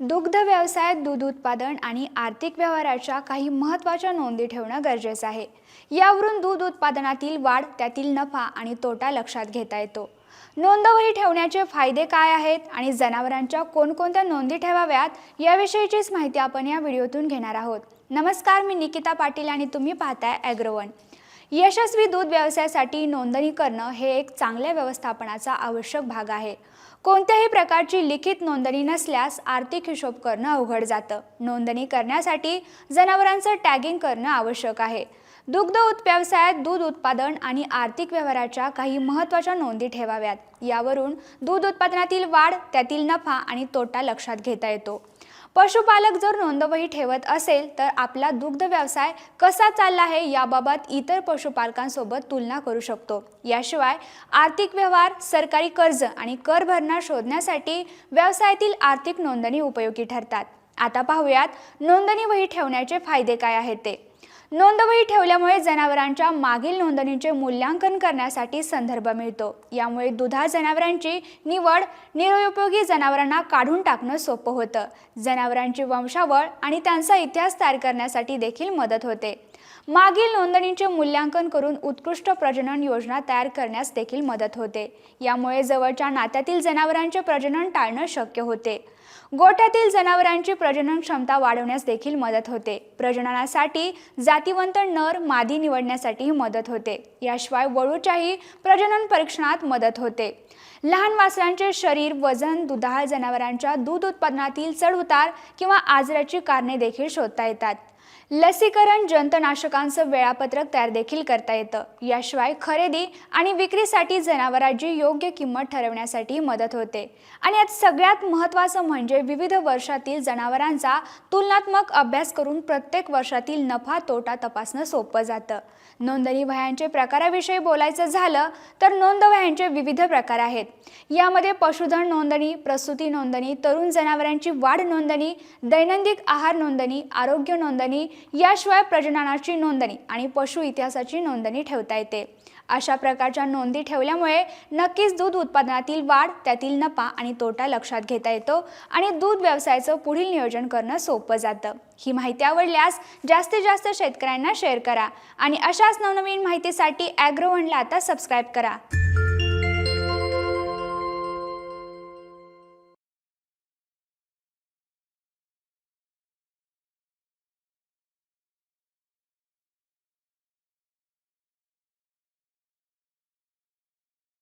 दुग्ध व्यवसायात दूध उत्पादन आणि आर्थिक व्यवहाराच्या काही महत्त्वाच्या नोंदी ठेवणं गरजेचं आहे. यावरून दूध उत्पादनातील वाढ त्यातील नफा आणि तोटा लक्षात घेता येतो. नोंदवही ठेवण्याचे फायदे काय आहेत आणि जनावरांच्या कोणकोणत्या नोंदी ठेवाव्यात याविषयीचीच माहिती आपण या व्हिडिओतून घेणार आहोत. नमस्कार मी निकिता पाटील आणि तुम्ही पाहताय ॲग्रोवन यशस्वी दूध व्यवसायासाठी नोंदणी करणं हे एक चांगल्या व्यवस्थापनाचा आवश्यक भाग आहे. कोणत्याही प्रकारची लिखित नोंदणी नसल्यास आर्थिक हिशोब करणं अवघड जातं. नोंदणी करण्यासाठी जनावरांचं टॅगिंग करणं आवश्यक आहे. दुग्ध व्यवसायात दूध उत्पादन आणि आर्थिक व्यवहाराच्या काही महत्त्वाच्या नोंदी ठेवाव्यात. यावरून दूध उत्पादनातील वाढ त्यातील नफा आणि तोटा लक्षात घेता येतो. पशुपालक जर नोंदवही ठेवत असेल तर आपला दुग्ध व्यवसाय कसा चालला आहे याबाबत इतर पशुपालकांसोबत तुलना करू शकतो. याशिवाय आर्थिक व्यवहार सरकारी कर्ज आणि कर भरणा शोधण्यासाठी व्यवसायातील आर्थिक नोंदणी उपयोगी ठरतात. आता पाहूयात नोंदणी वही ठेवण्याचे फायदे काय आहेत ते. नोंदवही ठेवल्यामुळे जनावरांच्या मागील नोंदणीचे मूल्यांकन करण्यासाठी संदर्भ मिळतो. यामुळे दुधाळ जनावरांची निवड निरुपयोगी जनावरांना काढून टाकणं सोपं होतं. जनावरांची वंशावळ आणि त्यांचा इतिहास तयार करण्यासाठी देखील मदत होते. मागील नोंदणीचे मूल्यांकन करून उत्कृष्ट प्रजनन योजना तयार करण्यास देखील मदत होते. यामुळे जवळच्या नात्यातील जनावरांचे प्रजनन टाळणं शक्य होते. गोठ्यातील जनावरांची प्रजनन क्षमता वाढवण्यास देखील मदत होते. प्रजननासाठी जातीवंत नर मादी निवडण्यासाठीही मदत होते. याशिवाय वळूच्याही प्रजनन परीक्षणात मदत होते. लहान वासरांचे शरीर वजन दुधाळ जनावरांच्या दूध उत्पादनातील चढउतार किंवा आजाराची कारणे देखील शोधता येतात. लसीकरण जंतनाशकांचं वेळापत्रक तयार देखील करता येतं. याशिवाय खरेदी आणि विक्रीसाठी जनावरांची योग्य किंमत ठरवण्यासाठी मदत होते. आणि यात सगळ्यात महत्त्वाचं म्हणजे विविध वर्षातील जनावरांचा तुलनात्मक अभ्यास करून प्रत्येक वर्षातील नफा तोटा तपासणं सोपं जातं. नोंदणी वह्यांचे प्रकाराविषयी बोलायचं झालं तर नोंदवह्यांचे विविध प्रकार आहेत. यामध्ये पशुधन नोंदणी प्रसूती नोंदणी तरुण जनावरांची वाढ नोंदणी दैनंदिन आहार नोंदणी आरोग्य नोंदणी नोंदणी याशिवाय प्रजननाची नोंदणी आणि पशु इतिहासाची नोंदणी ठेवता येते. अशा प्रकारच्या नोंदी ठेवल्यामुळे नक्कीच दूध उत्पादनातील वाढ त्यातील नफा आणि तोटा लक्षात घेता येतो आणि दूध व्यवसायाचं पुढील नियोजन करणं सोपं जातं. ही माहिती आवडल्यास जास्तीत जास्त शेतकऱ्यांना शेअर करा आणि अशाच नवनवीन माहितीसाठी ॲग्रोवनला आता सबस्क्राईब करा.